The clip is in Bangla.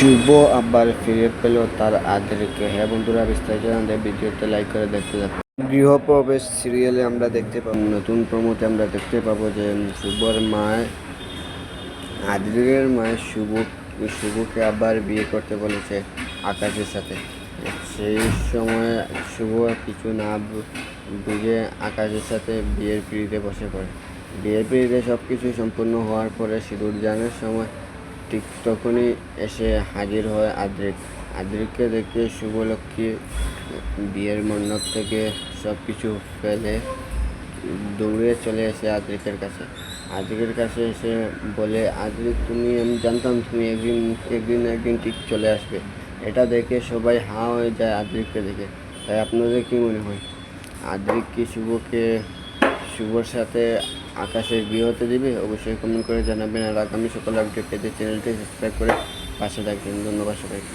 শুভ আবার ফিরে পেল তার আদেরকে। হ্যাঁ বন্ধুরা, বিস্তারিত জানতে ভিডিওতে লাইক করে দেখতে থাকুন। গৃহপ্রবেশ সিরিয়ালে আমরা দেখতে পাবো, নতুন প্রমোতে আমরা দেখতে পাবো যে শুভর মায় আদ্রিকের মায়ের শুভ, শুভকে আবার বিয়ে করতে বলেছে আকাশের সাথে। সেই সময় শুভ কিছু না বুঝে আকাশের সাথে বিয়ের পিড়িতে বসে পড়ে। বিয়ের পিড়িতে সব কিছু সম্পূর্ণ হওয়ার পরে সিঁদুর জানের সময় ঠিক তখনই এসে হাজির হয় আদ্রিক। আদ্রিককে দেখে শুভলক্ষ্মী বিয়ের মণ্ডপ থেকে সব কিছু ফেলে দৌড়ে চলে এসে আদ্রিকের কাছে। আদ্রিকের কাছে এসে বলে, আদ্রিক, তুমি, আমি জানতাম তুমি একদিন একদিন একদিন ঠিক চলে আসবে। এটা দেখে সবাই হা হয়ে যায় আদ্রিককে দেখে। তাই আপনাদের কী মনে হয়? আদ্রিক কি শুভকে শুভর সাথে আকাশের বিয়ে হতে দিবে, অবশ্যই কমেন্ট করে জানাবেন। আর আগামী সকাল আপডেট পেতে চ্যানেলটি সাবস্ক্রাইব করে পাশে থাকবেন। ধন্যবাদ সবাইকে।